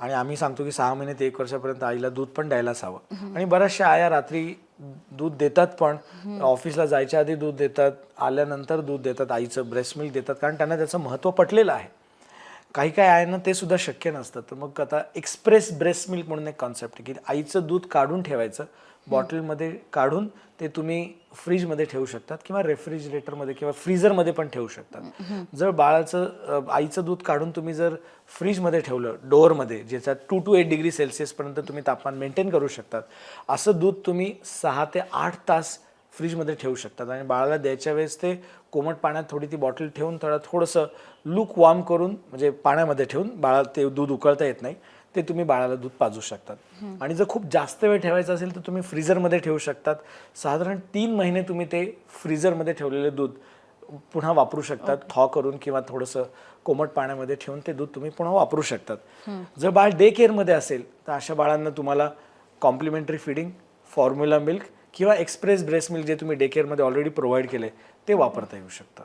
आणि आम्ही सांगतो की सहा महिने ते एक वर्षापर्यंत आईला दूध पण द्यायलाच हवं आणि बऱ्याचशा आया रात्री दूध देतात पण ऑफिसला जायच्या आधी दूध देतात आल्यानंतर दूध देतात आईचं ब्रेस्ट मिल्क देतात कारण त्यांना त्याचं महत्त्व पटलेलं आहे. काही काही आयांना ते सुद्धा शक्य नसतं. तर मग आता एक्सप्रेस ब्रेस्ट मिल्क म्हणून एक कॉन्सेप्ट आहे की आईचं दूध काढून ठेवायचं बॉटलमध्ये काढून ते तुम्ही फ्रीजमध्ये ठेवू शकतात किंवा रेफ्रिजरेटरमध्ये किंवा फ्रीझरमध्ये पण ठेवू शकतात. जर बाळाचं आईचं दूध काढून तुम्ही जर फ्रीजमध्ये ठेवलं डोअरमध्ये ज्याच्यात टू टू एट डिग्री सेल्सिअसपर्यंत तुम्ही तापमान मेंटेन करू शकतात असं दूध तुम्ही सहा ते आठ तास फ्रीजमध्ये ठेवू शकतात. आणि बाळाला द्यायच्या वेळेस ते कोमट पाण्यात थोडी ती बॉटल ठेवून थोडं थोडंसं लूक वॉर्म करून म्हणजे पाण्यामध्ये ठेवून बाळाला ते दूध उकळता येत नाही ते तुम्ही बाळाला दूध पाजू शकतात. आणि जर खूप जास्त वेळ ठेवायचं असेल तर तुम्ही फ्रीझरमध्ये ठेवू शकतात. साधारण तीन महिने तुम्ही ते फ्रीझरमध्ये ठेवलेले दूध पुन्हा वापरू शकतात. थॉ करून किंवा थोडंसं कोमट पाण्यामध्ये ठेवून ते दूध तुम्ही पुन्हा वापरू शकतात. जर बाळ डे केअरमध्ये असेल तर अशा बाळांना तुम्हाला कॉम्प्लिमेंटरी फिडिंग फॉर्म्युला मिल्क किंवा एक्सप्रेस ब्रेस्ट मिल्क जे तुम्ही डे केअरमध्ये ऑलरेडी प्रोव्हाइड केले ते वापरता येऊ शकतं.